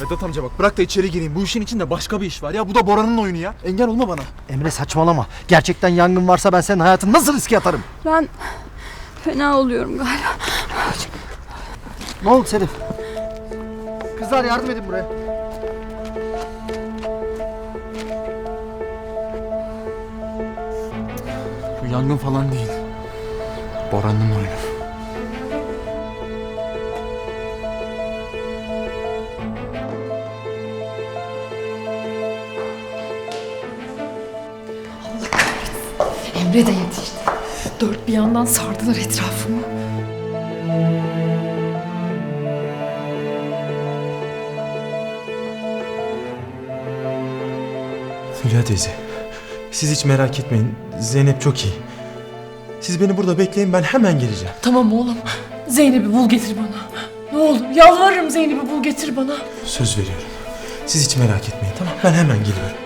Vedat amca bak bırak da içeri gireyim. Bu işin içinde başka bir iş var ya. Bu da Bora'nın oyunu ya. Engel olma bana. Emre saçmalama. Gerçekten yangın varsa ben senin hayatını nasıl riske atarım? Ben fena oluyorum galiba. Ne oldu Sedef? Kızlar yardım edin buraya. Bu yangın falan değil. Bora'nın oyunu. Emre de yetişti. Dört bir yandan sardılar etrafımı. Hülya teyze, siz hiç merak etmeyin. Zeynep çok iyi. Siz beni burada bekleyin ben hemen geleceğim. Tamam oğlum. Zeynep'i bul getir bana. Ne olur yalvarırım Zeynep'i bul getir bana. Söz veriyorum. Siz hiç merak etmeyin tamam Ben hemen geliyorum.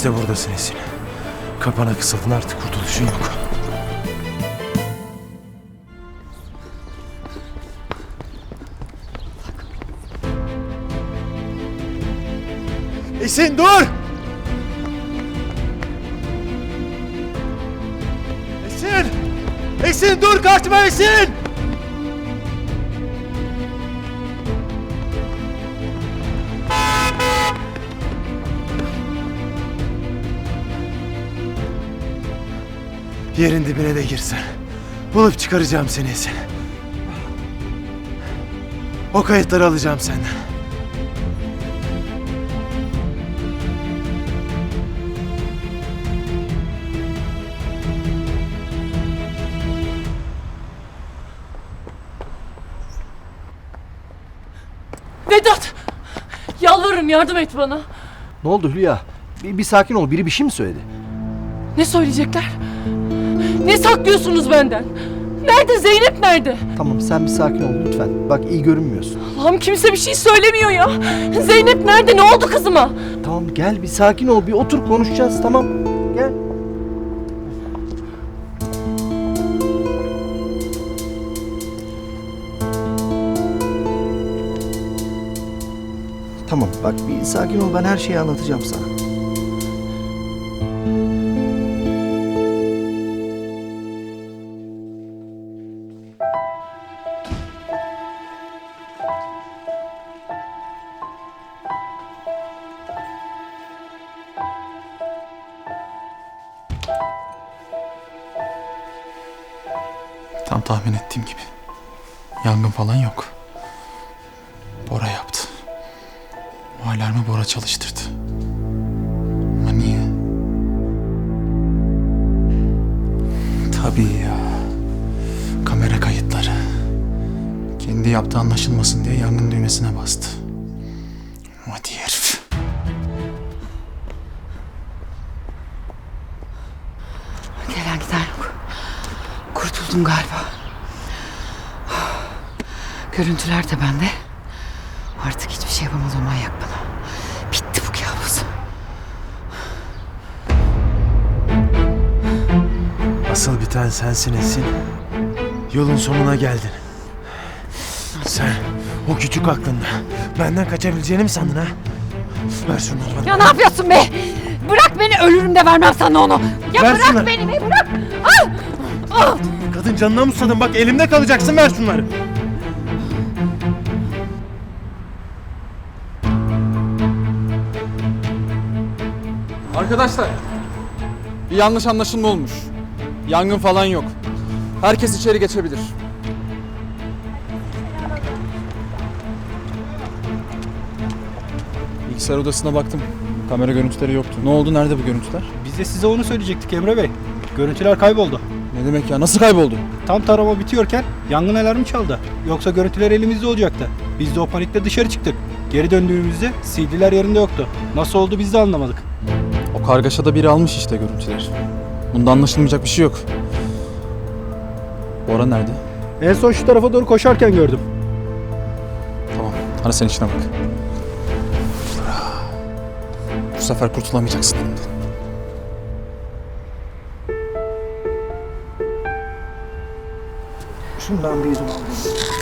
İşte buradasın Esin. Kapana kısıldın artık kurtuluşun yok. Esin dur! Esin! Esin dur kaçma Esin! Yerin dibine de girsen. Bulup çıkaracağım seni Esin. O kayıtları alacağım senden. Vedat! Yalvarırım yardım et bana. Ne oldu Hülya? Bir, bir sakin ol. Biri bir şey mi söyledi? Ne söyleyecekler? Ne saklıyorsunuz benden? Nerede Zeynep nerede? Tamam sen bir sakin ol lütfen. Bak iyi görünmüyorsun. Allah'ım kimse bir şey söylemiyor ya. Zeynep nerede? Ne oldu kızıma? Tamam gel bir sakin ol. Bir otur konuşacağız tamam. Gel. Tamam bak bir sakin ol ben her şeyi anlatacağım sana. Tahmin ettiğim gibi. Yangın falan yok. Bora yaptı. O alarmı Bora çalıştırdı. Ama niye? Tabii ya. Kamera kayıtları. Kendi yaptığı anlaşılmasın diye yangın düğmesine bastı. Hadi herif. Gelen giden yok. Kurtuldum galiba. Görüntüler de bende. Artık hiçbir şey yapamaz o manyak bana. Bitti bu kabus. Asıl biten sensin Esin. Yolun sonuna geldin. Sen o küçük aklınla benden kaçabileceğini mi sandın ha? Ver şunları bana. Ya ne yapıyorsun be? Bırak beni ölürüm de vermem sana onu. Ya Ver bırak şunları. beni be bırak. Kadın canına musladım bak elimde kalacaksın ver şunları. Arkadaşlar, bir yanlış anlaşılma olmuş. Yangın falan yok. Herkes içeri geçebilir. Bilgisayar odasına baktım. Kamera görüntüleri yoktu. Ne oldu? Nerede bu görüntüler? Biz de size onu söyleyecektik Emre Bey. Görüntüler kayboldu. Ne demek ya? Nasıl kayboldu? Tam tarama bitiyorken yangın alarmı çaldı. Yoksa görüntüler elimizde olacaktı. Biz de o panikle dışarı çıktık. Geri döndüğümüzde CD'ler yerinde yoktu. Nasıl oldu biz de anlamadık. O kargaşada biri almış işte görüntüleri. Bunda anlaşılmayacak bir şey yok. Bora nerede? En son şu tarafa doğru koşarken gördüm. Tamam. Hadi sen işine bak. Bu sefer kurtulamayacaksın elimden. Şundan bir yudum alayım.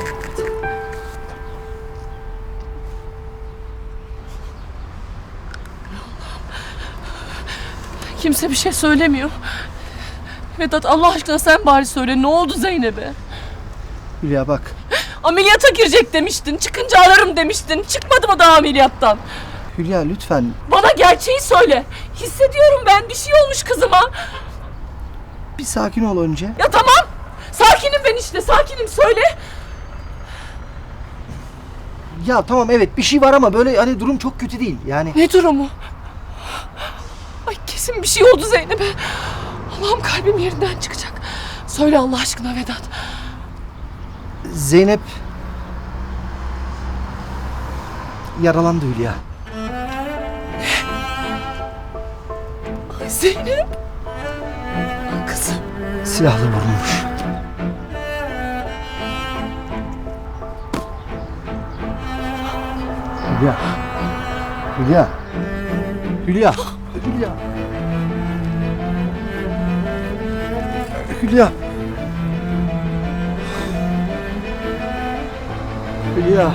Kimse bir şey söylemiyor. Vedat Allah aşkına sen bari söyle ne oldu Zeynep'e? Hülya bak. Ameliyata girecek demiştin. Çıkınca ararım demiştin. Çıkmadı mı daha ameliyattan? Hülya lütfen. Bana gerçeği söyle. Hissediyorum ben bir şey olmuş kızıma. Bir sakin ol önce. Ya tamam. Sakinim ben işte sakinim söyle. Ya tamam evet bir şey var ama böyle hani durum çok kötü değil. Yani Ne durumu? Kesin bir şey oldu Zeynep'e. Allah'ım kalbim yerinden çıkacak. Söyle Allah aşkına Vedat. Zeynep yaralandı Hülya. Ay Zeynep. Kızım. Silahla vurulmuş. Hülya. Hülya. Hülya. Hülya. Hülya. Hülya.